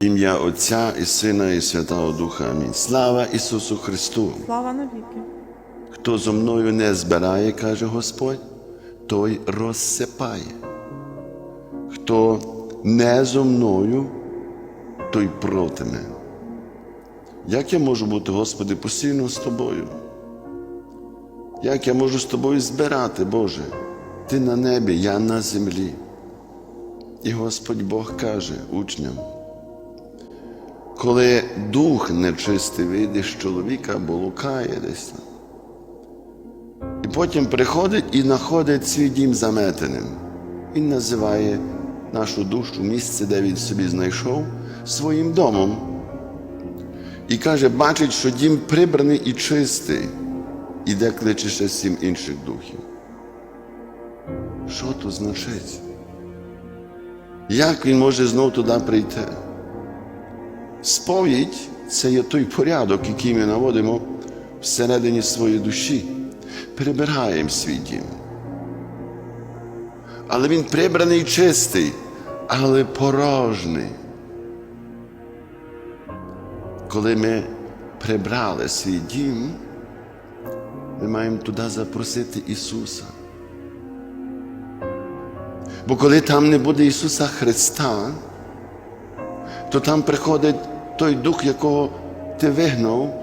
Ім'я Отця і Сина, і Святого Духа. Амінь. Слава Ісусу Христу! Слава навіки. Хто зо мною не збирає, каже Господь, той розсипає. Хто не зо мною, той проти мене. Як я можу бути, Господи, постійно з тобою? Як я можу з тобою збирати, Боже? Ти на небі, я на землі. І Господь Бог каже учням, коли дух нечистий вийде з чоловіка, бо лукає десь там. І потім приходить і знаходить свій дім заметеним. Він називає нашу душу місце, де він собі знайшов, своїм домом. І каже, бачить, що дім прибраний і чистий, і де кличе ще сім інших духів. Що то значить? Як він може знов туди прийти? Сповідь це є той порядок, який ми наводимо всередині своєї душі. Прибираємо свій дім. Але він прибраний чистий, але порожний. Коли ми прибрали свій дім, ми маємо туди запросити Ісуса. Бо коли там не буде Ісуса Христа, то там приходить той дух, якого ти вигнав,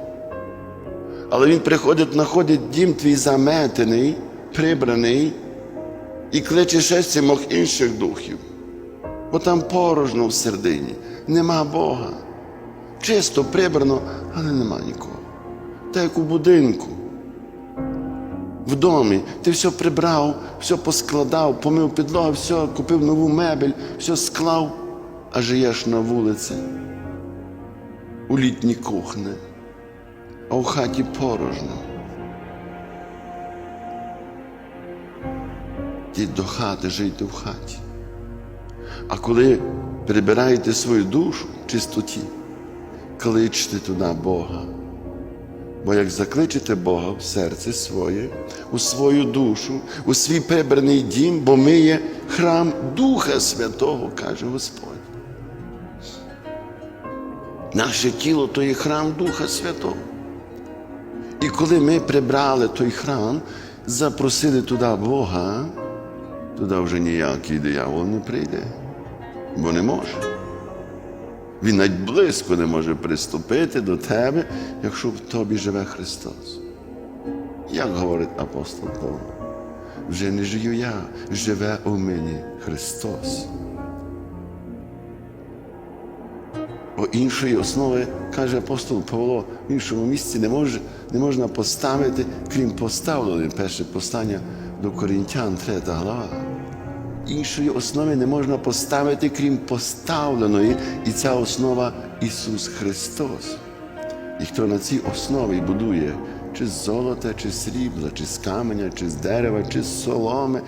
але він приходить, знаходить дім твій заметений, прибраний і кличе ще сімох інших духів. Бо там порожно в середині, нема Бога. Чисто прибрано, але нема нікого. Так як у будинку. В домі ти все прибрав, все поскладав, помив підлогу, все, купив нову мебель, все склав, а живеш на вулиці, у літній кухні, а в хаті порожно. Йдіть до хати, жийте в хаті. А коли прибираєте свою душу в чистоті, кличте туди Бога. Бо як закличете Бога в серце своє, у свою душу, у свій прибраний дім, бо ми є храм Духа Святого, каже Господь. Наше тіло то є храм Духа Святого. І коли ми прибрали той храм, запросили туди Бога, туди вже ніякий диявол не прийде, бо не може. Він навіть близько не може приступити до тебе, якщо в тобі живе Христос. Як говорить апостол Павло, вже не живу я, живе у мені Христос. Бо іншої основи, каже апостол Павло, в іншому місці не, може, не можна поставити, крім поставленої, перше послання до Корінтян, 3 глава. Іншої основи не можна поставити, крім поставленої, і ця основа Ісус Христос. І хто на цій основі будує чи з золота, чи срібла, чи з каменя, чи з дерева, чи з соломи,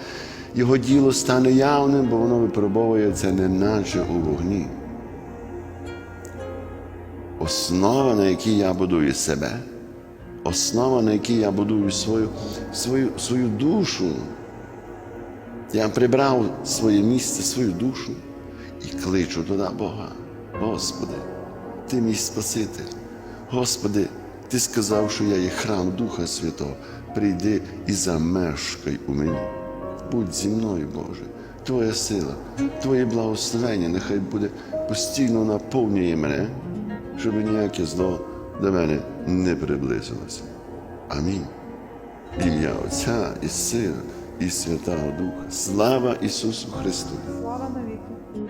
його діло стане явним, бо воно випробовується неначе у вогні. Основа, на якій я будую себе, основа, на якій я будую свою, свою, свою душу. Я прибрав своє місце, свою душу і кличу туди Бога. Господи, Ти мій Спаситель. Господи, Ти сказав, що я є храм Духа Святого. Прийди і замешкай у мені. Будь зі мною, Боже. Твоя сила, Твоє благословення нехай буде постійно наповнює мене, щоб ніяке зло до мене не приблизилося. Амінь. Ім'я Отця і Сина і Святого Духа. Слава Ісусу Христу! Слава навіки.